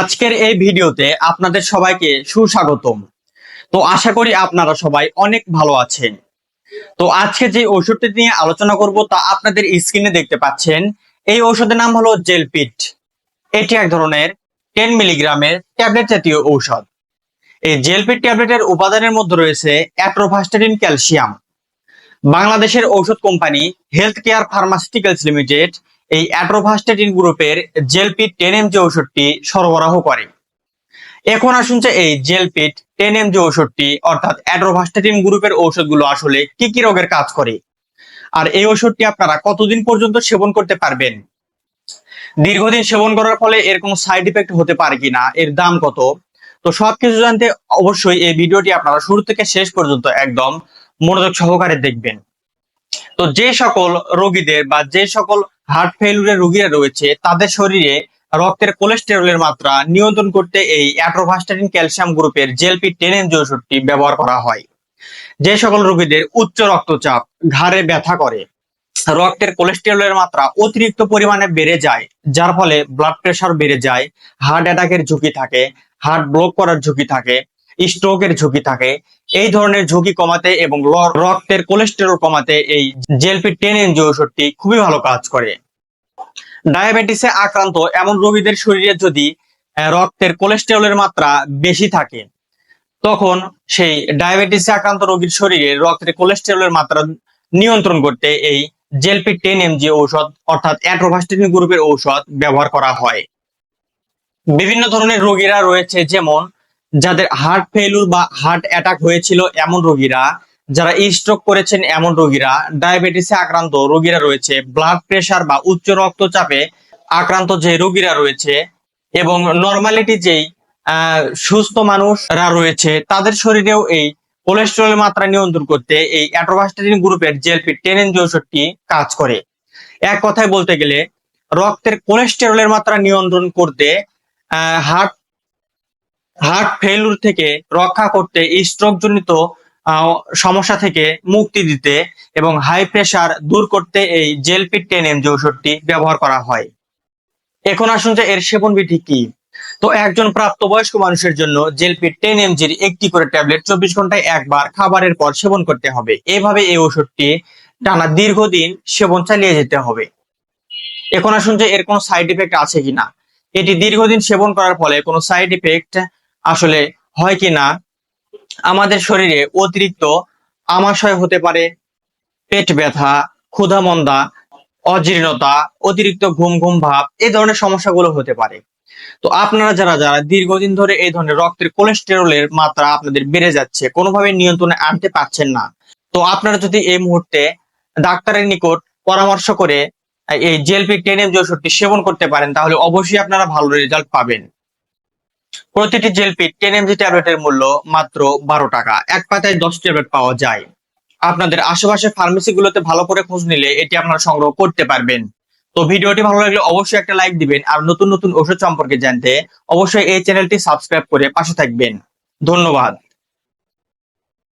আজকের এই ভিডিওতে আপনাদের সবাইকে সুস্বাগতম। তো আশা করি আপনারা সবাই অনেক ভালো আছেন। তো আজকে যে ওষুধটি নিয়ে আলোচনা করব তা আপনাদের স্ক্রিনে দেখতে পাচ্ছেন। এই ওষুধের নাম হলো জেলপিট। এটি এক ধরনের টেন মিলিগ্রামের ট্যাবলেট জাতীয় ঔষধ। এই জেলপিট ট্যাবলেটের উপাদানের মধ্যে রয়েছে অ্যাট্রোভাস্টারিন ক্যালসিয়াম। বাংলাদেশের ঔষধ company health care pharmaceuticals limited এই অ্যাট্রোভাস্টাটিন গ্রুপের জেলপিট টেন এম যে ঔষধটি সরবরাহ করে। এখন আসুন যে এই জেলপিট টেন এম যে ওষুধটি অর্থাৎ অ্যাট্রোভাস্টাটিন গ্রুপের ঔষধগুলো আসলে কি কি রোগের কাজ করে? আর এই ওষুধটি আপনারা কতদিন পর্যন্ত সেবন করতে পারবেন? দীর্ঘদিন সেবন করার ফলে এর কোনো সাইড ইফেক্ট হতে পারে কিনা? এর দাম কত? তো সবকিছু জানতে অবশ্যই এই ভিডিওটি আপনারা শুরু থেকে শেষ পর্যন্ত একদম মনোযোগ সহকারে দেখবেন। তো যে সকল রোগীদের বা যে সকল হার্ট ফেলুরের রোগীরা রয়েছে, তাদের শরীরে রক্তের কোলেস্টেরলের মাত্রা নিয়ন্ত্রণ করতে এই অ্যাট্রোভাস্টারিন ক্যালসিয়াম গ্রুপের জেলপি টেন ওষুধটি ব্যবহার করা হয়। যে সকল রোগীদের উচ্চ রক্তচাপ, ঘাড়ে ব্যথা করে, রক্তের কোলেস্টেরলের মাত্রা অতিরিক্ত পরিমাণে বেড়ে যায়, যার ফলে ব্লাড প্রেশার বেড়ে যায় হার্ট অ্যাটাকের ঝুঁকি থাকে হার্ট ব্লক করার ঝুঁকি থাকে স্ট্রোকের ঝুঁকি থাকে, এই ধরনের ঝুঁকি কমাতে এবং রক্তের কোলেস্টেরল কমাতে এই জেলপি টেন ওষুধটি খুবই ভালো কাজ করে। ডায়াবেটিসে আক্রান্ত এমন রোগীদের শরীরে যদি রক্তের কোলেস্টেরলের মাত্রা বেশি থাকে, তখন সেই ডায়াবেটিসে আক্রান্ত রোগীর শরীরে রক্তের কোলেস্টেরলের মাত্রা নিয়ন্ত্রণ করতে এই জেলপি টেন এমজি ঔষধ, অর্থাৎ অ্যাট্রোভাস্টিন গ্রুপের ঔষধ ব্যবহার করা হয়। বিভিন্ন ধরনের রোগীরা রয়েছে, যেমন যাদের হার্ট ফেলুর বা হার্ট অ্যাটাক হয়েছিল, এমন রোগীরা যারা স্ট্রোক করেছেন এমন রোগীরা ডায়াবেটিসে আক্রান্ত রোগীরা রয়েছে ব্লাড প্রেশার বা উচ্চ রক্তচাপে আক্রান্ত যে রোগীরা রয়েছে এবং নর্মালিটি যেই সুস্থ মানুষরা রয়েছে, তাদের শরীরেও এই কোলেস্টেরলের মাত্রা নিয়ন্ত্রণ করতে এই অ্যাট্রোভাস্টাটিন গ্রুপের জেলপি টেন এনজি ওষুধটি কাজ করে। এক কথায় বলতে গেলে, রক্তের কোলেস্টেরলের মাত্রা নিয়ন্ত্রণ করতে হার্ট হার্ট ফেলুর থেকে রক্ষা করতে স্ট্রোক জনিত সমস্যা থেকে মুক্তি দিতে এবং হাই প্রেসার দূর করতে এই জেলপি টেন এম ওষুধটি ব্যবহার করা হয়। এখন আসুন যে এর সেবন বিধি কি? তো একজন প্রাপ্তবয়স্ক মানুষের জন্য জেলপি টেন এমজির একটি করে ট্যাবলেট চব্বিশ ঘন্টায় একবার খাবারের পর সেবন করতে হবে। এভাবে এই ওষুধটি টানা দীর্ঘদিন সেবন চালিয়ে যেতে হবে। এখন আসুন যে এর কোনো সাইড ইফেক্ট আছে কিনা। এটি দীর্ঘদিন সেবন করার ফলে কোনো সাইড ইফেক্ট আসলে হয় কিনা আমাদের শরীরে অতিরিক্ত আমাশয় হতে পারে, পেট ব্যথা ক্ষুধা মন্দা অজীর্ণতা, অতিরিক্ত ঘুম ঘুম ভাব এই ধরনের সমস্যাগুলো হতে পারে। তো আপনারা যারা যারা দীর্ঘদিন ধরে এই ধরনের রক্তের কোলেস্টেরলের মাত্রা আপনাদের বেড়ে যাচ্ছে, কোনোভাবে নিয়ন্ত্রণে আনতে পারছেন না, তো আপনারা যদি এই মুহূর্তে ডাক্তারের নিকট পরামর্শ করে এই জেলপি টেন এম সেবন করতে পারেন, তাহলে অবশ্যই আপনারা ভালো রেজাল্ট পাবেন। প্রতিটি জেলপি টেন এমজি ট্যাবলেটের মূল্য মাত্র বারো টাকা। এক পাতায় দশ ট্যাবলেট পাওয়া যায়। আপনাদের আশেপাশে ফার্মেসিগুলোতে ভালো করে খোঁজ নিলে এটি আপনারা সংগ্রহ করতে পারবেন। তো ভিডিওটি ভালো লাগলে অবশ্যই একটা লাইক দিবেন আর নতুন নতুন ওষুধ সম্পর্কে জানতে অবশ্যই এই চ্যানেলটি সাবস্ক্রাইব করে পাশে থাকবেন। ধন্যবাদ।